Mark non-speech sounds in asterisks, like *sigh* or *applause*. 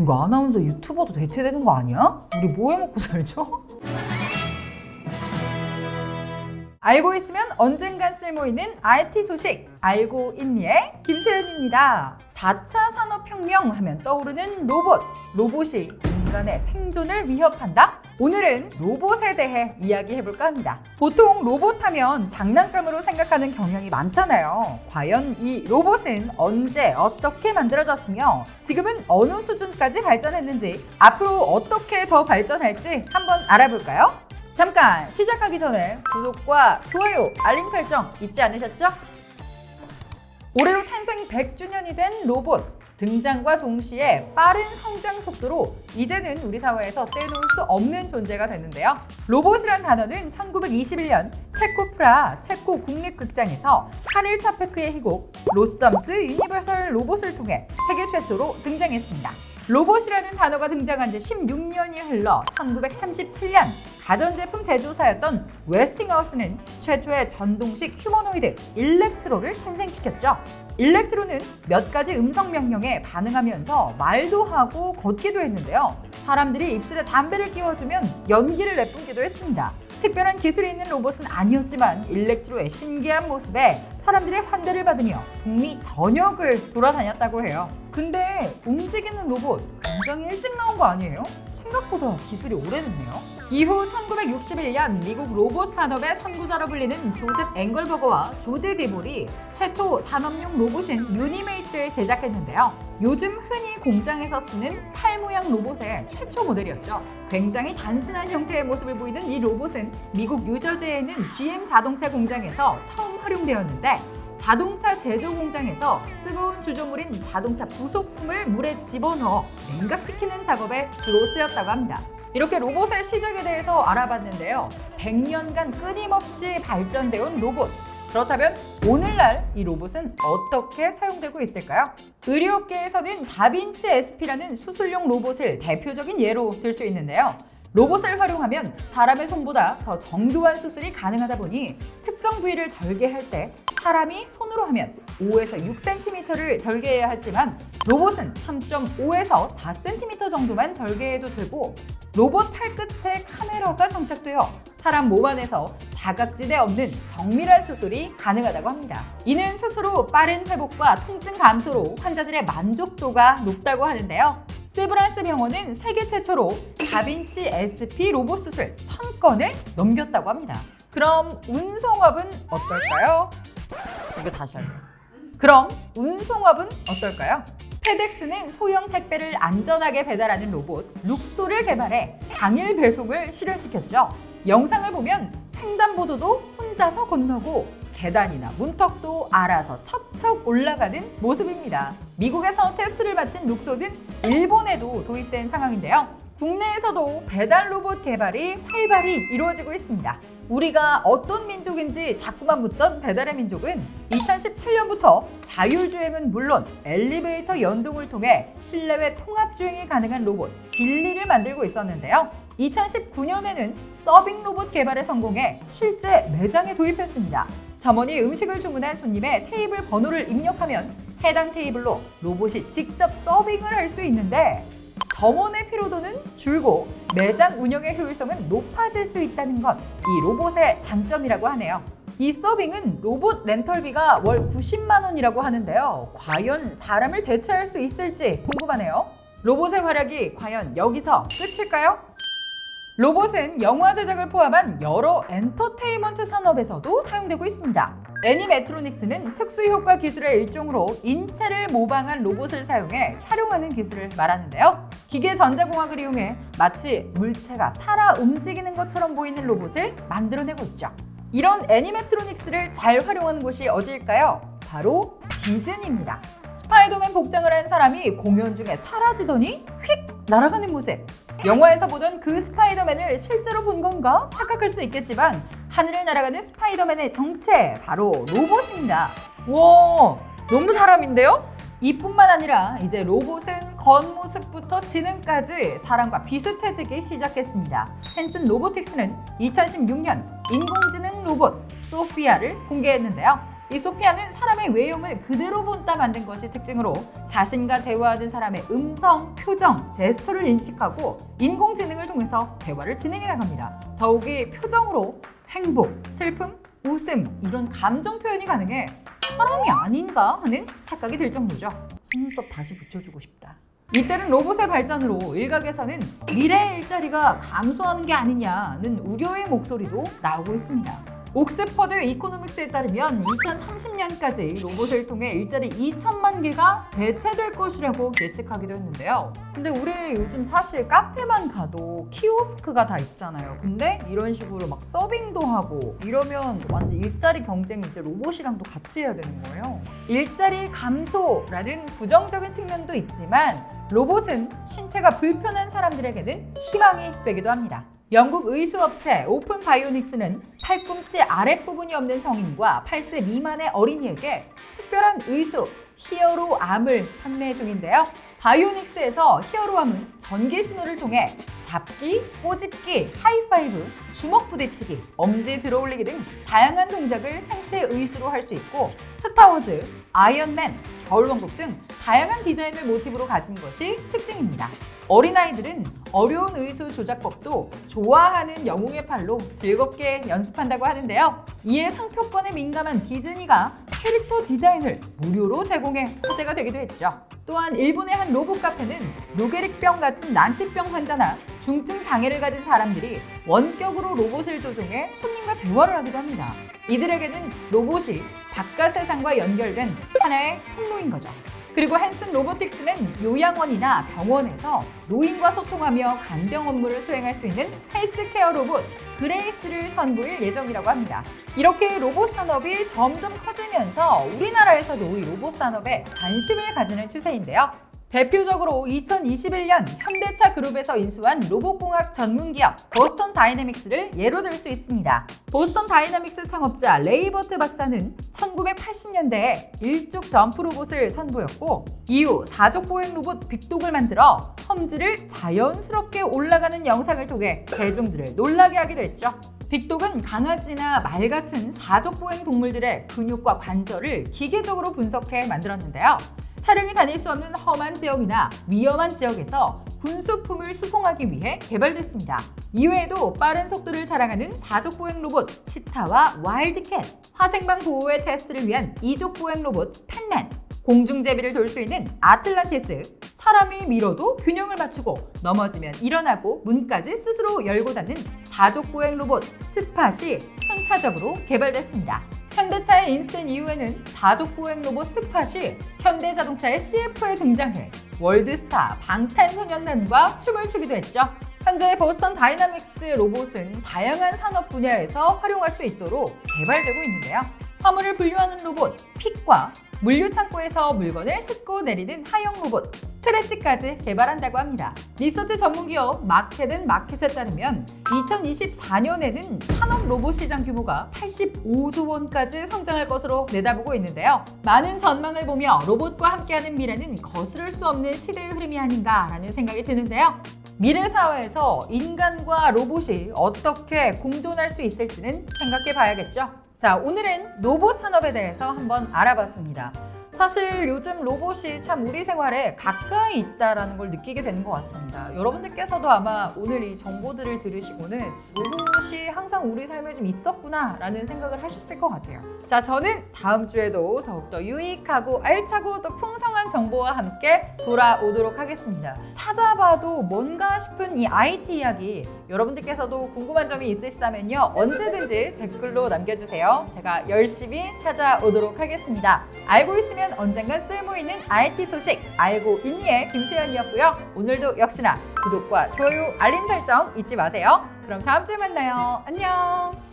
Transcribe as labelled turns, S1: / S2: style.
S1: 이거 아나운서 유튜버도 대체되는 거 아니야? 우리 뭐 해먹고 살죠? *laughs* 알고 있으면 언젠간 쓸모있는 IT 소식 알고 있니의 김수현입니다. 4차 산업혁명 하면 떠오르는 로봇. 로봇이 인간의 생존을 위협한다? 오늘은 로봇에 대해 이야기해볼까 합니다. 보통 로봇 하면 장난감으로 생각하는 경향이 많잖아요. 과연 이 로봇은 언제 어떻게 만들어졌으며 지금은 어느 수준까지 발전했는지 앞으로 어떻게 더 발전할지 한번 알아볼까요? 잠깐 시작하기 전에 구독과 좋아요, 알림 설정 잊지 않으셨죠? 올해로 탄생 100주년이 된 로봇. 등장과 동시에 빠른 성장 속도로 이제는 우리 사회에서 떼놓을 수 없는 존재가 됐는데요. 로봇이란 단어는 1921년 체코 프라 체코 국립극장에서 카릴 차페크의 희곡 로썸스 유니버설 로봇을 통해 세계 최초로 등장했습니다. 로봇이라는 단어가 등장한 지 16년이 흘러 1937년 가전제품 제조사였던 웨스팅하우스는 최초의 전동식 휴머노이드 일렉트로를 탄생시켰죠. 일렉트로는 몇 가지 음성 명령에 반응하면서 말도 하고 걷기도 했는데요. 사람들이 입술에 담배를 끼워주면 연기를 내뿜기도 했습니다. 특별한 기술이 있는 로봇은 아니었지만 일렉트로의 신기한 모습에 사람들의 환대를 받으며 북미 전역을 돌아다녔다고 해요. 근데 움직이는 로봇 굉장히 일찍 나온 거 아니에요? 생각보다 기술이 오래됐네요. 이후 1961년 미국 로봇 산업의 선구자로 불리는 조셉 앵글버거와 조제 디볼이 최초 산업용 로봇인 유니메이트를 제작했는데요. 요즘 흔히 공장에서 쓰는 팔 모양 로봇의 최초 모델이었죠. 굉장히 단순한 형태의 모습을 보이는 이 로봇은 미국 뉴저지에 있는 GM 자동차 공장에서 처음 활용되었는데 자동차 제조 공장에서 뜨거운 주조물인 자동차 부속품을 물에 집어넣어 냉각시키는 작업에 주로 쓰였다고 합니다. 이렇게 로봇의 시작에 대해서 알아봤는데요. 100년간 끊임없이 발전되어 온 로봇. 그렇다면 오늘날 이 로봇은 어떻게 사용되고 있을까요? 의료업계에서는 다빈치 SP라는 수술용 로봇을 대표적인 예로 들 수 있는데요. 로봇을 활용하면 사람의 손보다 더 정교한 수술이 가능하다 보니 특정 부위를 절개할 때 사람이 손으로 하면 5에서 6cm를 절개해야 하지만 로봇은 3.5에서 4cm 정도만 절개해도 되고 로봇 팔끝에 카메라가 장착되어 사람 몸 안에서 사각지대 없는 정밀한 수술이 가능하다고 합니다. 이는 수술 후 빠른 회복과 통증 감소로 환자들의 만족도가 높다고 하는데요. 세브란스 병원은 세계 최초로 다빈치 SP 로봇 수술 1000건을 넘겼다고 합니다. 그럼 운송업은 어떨까요? 이거 다시 할게요. 그럼 운송업은 어떨까요? 페덱스는 소형 택배를 안전하게 배달하는 로봇 룩소를 개발해 당일 배송을 실현시켰죠. 영상을 보면 횡단보도도 혼자서 건너고 계단이나 문턱도 알아서 척척 올라가는 모습입니다. 미국에서 테스트를 마친 룩소는 일본에도 도입된 상황인데요. 국내에서도 배달 로봇 개발이 활발히 이루어지고 있습니다. 우리가 어떤 민족인지 자꾸만 묻던 배달의 민족은 2017년부터 자율주행은 물론 엘리베이터 연동을 통해 실내외 통합주행이 가능한 로봇 딜리를 만들고 있었는데요. 2019년에는 서빙 로봇 개발에 성공해 실제 매장에 도입했습니다. 점원이 음식을 주문한 손님의 테이블 번호를 입력하면 해당 테이블로 로봇이 직접 서빙을 할 수 있는데 점원의 피로도는 줄고 매장 운영의 효율성은 높아질 수 있다는 것, 이 로봇의 장점이라고 하네요. 이 서빙은 로봇 렌털비가 월 90만 원이라고 하는데요. 과연 사람을 대체할 수 있을지 궁금하네요. 로봇의 활약이 과연 여기서 끝일까요? 로봇은 영화 제작을 포함한 여러 엔터테인먼트 산업에서도 사용되고 있습니다. 애니메트로닉스는 특수 효과 기술의 일종으로 인체를 모방한 로봇을 사용해 촬영하는 기술을 말하는데요. 기계 전자공학을 이용해 마치 물체가 살아 움직이는 것처럼 보이는 로봇을 만들어내고 있죠. 이런 애니메트로닉스를 잘 활용하는 곳이 어디일까요? 바로 디즈니입니다. 스파이더맨 복장을 한 사람이 공연 중에 사라지더니 휙 날아가는 모습. 영화에서 보던 그 스파이더맨을 실제로 본 건가 착각할 수 있겠지만 하늘을 날아가는 스파이더맨의 정체 바로 로봇입니다. 와 너무 사람인데요? 이뿐만 아니라 이제 로봇은 겉모습부터 지능까지 사람과 비슷해지기 시작했습니다. 헨슨 로보틱스는 2016년 인공지능 로봇 소피아를 공개했는데요. 이 소피아는 사람의 외형을 그대로 본따 만든 것이 특징으로 자신과 대화하는 사람의 음성, 표정, 제스처를 인식하고 인공지능을 통해서 대화를 진행해 나갑니다. 더욱이 표정으로 행복, 슬픔, 웃음 이런 감정 표현이 가능해 사람이 아닌가 하는 착각이 들 정도죠. 속눈썹 다시 붙여주고 싶다. 이때는 로봇의 발전으로 일각에서는 미래의 일자리가 감소하는 게 아니냐는 우려의 목소리도 나오고 있습니다. 옥스퍼드 이코노믹스에 따르면 2030년까지 로봇을 통해 일자리 2천만 개가 대체될 것이라고 예측하기도 했는데요. 근데 우리 요즘 사실 카페만 가도 키오스크가 다 있잖아요. 근데 이런 식으로 막 서빙도 하고 이러면 완전 일자리 경쟁 이제 로봇이랑도 같이 해야 되는 거예요. 일자리 감소라는 부정적인 측면도 있지만 로봇은 신체가 불편한 사람들에게는 희망이 되기도 합니다. 영국 의수업체 오픈 바이오닉스는 팔꿈치 아랫부분이 없는 성인과 8세 미만의 어린이에게 특별한 의수 히어로 암을 판매 중인데요. 바이오닉스에서 히어로암은 전기 신호를 통해 잡기, 꼬집기, 하이파이브, 주먹 부대치기, 엄지 들어올리기 등 다양한 동작을 생체 의수로 할 수 있고 스타워즈, 아이언맨, 겨울왕국 등 다양한 디자인을 모티브로 가진 것이 특징입니다. 어린아이들은 어려운 의수 조작법도 좋아하는 영웅의 팔로 즐겁게 연습한다고 하는데요. 이에 상표권에 민감한 디즈니가 캐릭터 디자인을 무료로 제공해 화제가 되기도 했죠. 또한 일본의 한 로봇 카페는 루게릭병 같은 난치병 환자나 중증 장애를 가진 사람들이 원격으로 로봇을 조종해 손님과 대화를 하기도 합니다. 이들에게는 로봇이 바깥 세상과 연결된 하나의 통로인 거죠. 그리고 헨슨 로보틱스는 요양원이나 병원에서 노인과 소통하며 간병 업무를 수행할 수 있는 헬스케어 로봇 그레이스를 선보일 예정이라고 합니다. 이렇게 로봇 산업이 점점 커지면서 우리나라에서도 이 로봇 산업에 관심을 가지는 추세인데요. 대표적으로 2021년 현대차 그룹에서 인수한 로봇공학 전문 기업 보스턴 다이내믹스를 예로 들 수 있습니다. 보스턴 다이내믹스 창업자 레이버트 박사는 1980년대에 일족 점프 로봇을 선보였고 이후 사족 보행 로봇 빅독을 만들어 험지를 자연스럽게 올라가는 영상을 통해 대중들을 놀라게 하기도 했죠. 빅독은 강아지나 말 같은 사족보행 동물들의 근육과 관절을 기계적으로 분석해 만들었는데요. 차량이 다닐 수 없는 험한 지역이나 위험한 지역에서 군수품을 수송하기 위해 개발됐습니다. 이외에도 빠른 속도를 자랑하는 사족 보행 로봇 치타와 와일드캣, 화생방 보호의 테스트를 위한 이족 보행 로봇 팬맨, 공중제비를 돌 수 있는 아틀란티스, 사람이 밀어도 균형을 맞추고 넘어지면 일어나고 문까지 스스로 열고 닫는 사족보행 로봇 스팟이 순차적으로 개발됐습니다. 현대차에 인수된 이후에는 사족보행 로봇 스팟이 현대자동차의 CF에 등장해 월드스타 방탄소년단과 춤을 추기도 했죠. 현재 보스턴 다이나믹스 로봇은 다양한 산업 분야에서 활용할 수 있도록 개발되고 있는데요. 화물을 분류하는 로봇 픽과 물류 창고에서 물건을 싣고 내리는 하용 로봇 스트레치까지 개발한다고 합니다. 리서치 전문 기업 마켓은 마켓에 따르면 2024년에는 산업 로봇 시장 규모가 85조 원까지 성장할 것으로 내다보고 있는데요. 많은 전망을 보며 로봇과 함께하는 미래는 거스를 수 없는 시대의 흐름이 아닌가라는 생각이 드는데요. 미래 사회에서 인간과 로봇이 어떻게 공존할 수 있을지는 생각해 봐야겠죠. 자, 오늘은 로봇 산업에 대해서 한번 알아봤습니다. 사실 요즘 로봇이 참 우리 생활에 가까이 있다라는 걸 느끼게 되는 것 같습니다. 여러분들께서도 아마 오늘 이 정보들을 들으시고는 로봇이 항상 우리 삶에 좀 있었구나라는 생각을 하셨을 것 같아요. 자, 저는 다음 주에도 더욱더 유익하고 알차고 또 풍성한 정보와 함께 돌아오도록 하겠습니다. 찾아봐도 뭔가 싶은 이 IT 이야기 여러분들께서도 궁금한 점이 있으시다면요. 언제든지 댓글로 남겨주세요. 제가 열심히 찾아오도록 하겠습니다. 알고 있으 면 언젠간 쓸모있는 IT 소식 알고 있니의 김수현이었고요. 오늘도 역시나 구독과 좋아요, 알림 설정 잊지 마세요. 그럼 다음 주에 만나요. 안녕!